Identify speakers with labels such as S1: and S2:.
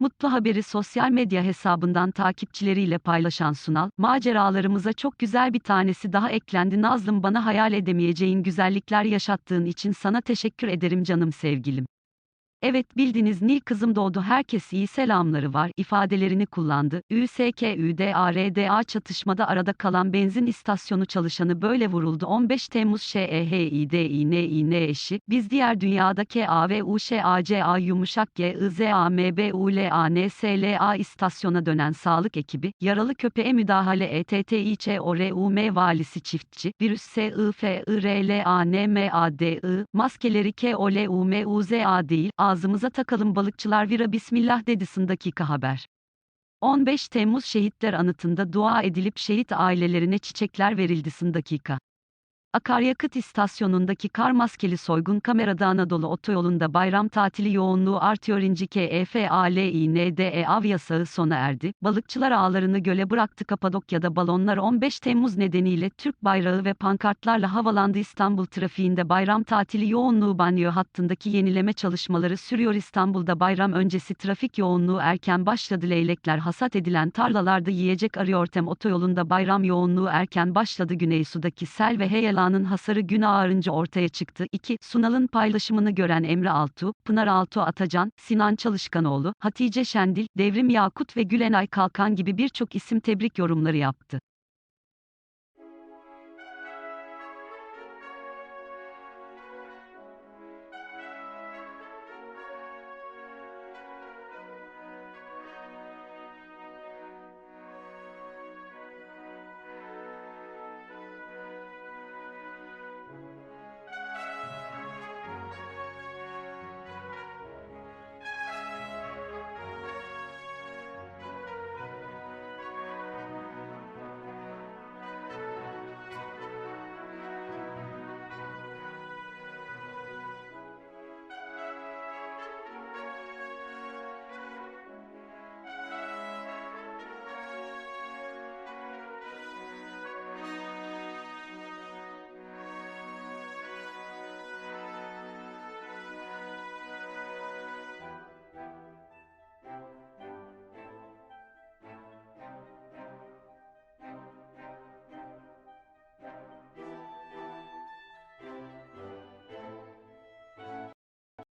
S1: Mutlu haberi sosyal medya hesabından takipçileriyle paylaşan Sunal, maceralarımıza çok güzel bir tanesi daha eklendi Nazlım bana hayal edemeyeceğin güzellikler yaşattığın için sana teşekkür ederim canım sevgilim. Evet bildiniz Nil kızım doğdu herkes iyi selamları var ifadelerini kullandı. ÜSKÜDARDA çatışmada arada kalan benzin istasyonu çalışanı böyle vuruldu 15 Temmuz ŞEHİDİNİN eşi. Biz diğer dünyada KAVUŞACA yumuşak GIZAMBULANSLA istasyona dönen sağlık ekibi, yaralı köpeğe müdahale ETTİÇORUM valisi çiftçi, virüs SIFIRLANMADI, maskeleri KOLUMUZA değil, ağzımıza takalım balıkçılar vira bismillah dedisın dakika haber. 15 Temmuz şehitler anıtında dua edilip şehit ailelerine çiçekler verildi dakika. Akaryakıt istasyonundaki kar maskeli soygun kamerada Anadolu otoyolunda bayram tatili yoğunluğu artıyor. İnci KEFALİNDE av yasağı sona erdi. Balıkçılar ağlarını göle bıraktı. Kapadokya'da balonlar 15 Temmuz nedeniyle Türk bayrağı ve pankartlarla havalandı. İstanbul trafiğinde bayram tatili yoğunluğu banyo hattındaki yenileme çalışmaları sürüyor. İstanbul'da bayram öncesi trafik yoğunluğu erken başladı. Leylekler hasat edilen tarlalarda yiyecek arıyor. Tem otoyolunda bayram yoğunluğu erken başladı. Güneysu'daki sel ve heyelan Dağı'nın hasarı gün ağarınca ortaya çıktı. 2. Sunal'ın paylaşımını gören Emre Altuğ, Pınar Altuğ Atacan, Sinan Çalışkanoğlu, Hatice Şendil, Devrim Yakut ve Gülenay Kalkan gibi birçok isim tebrik yorumları yaptı.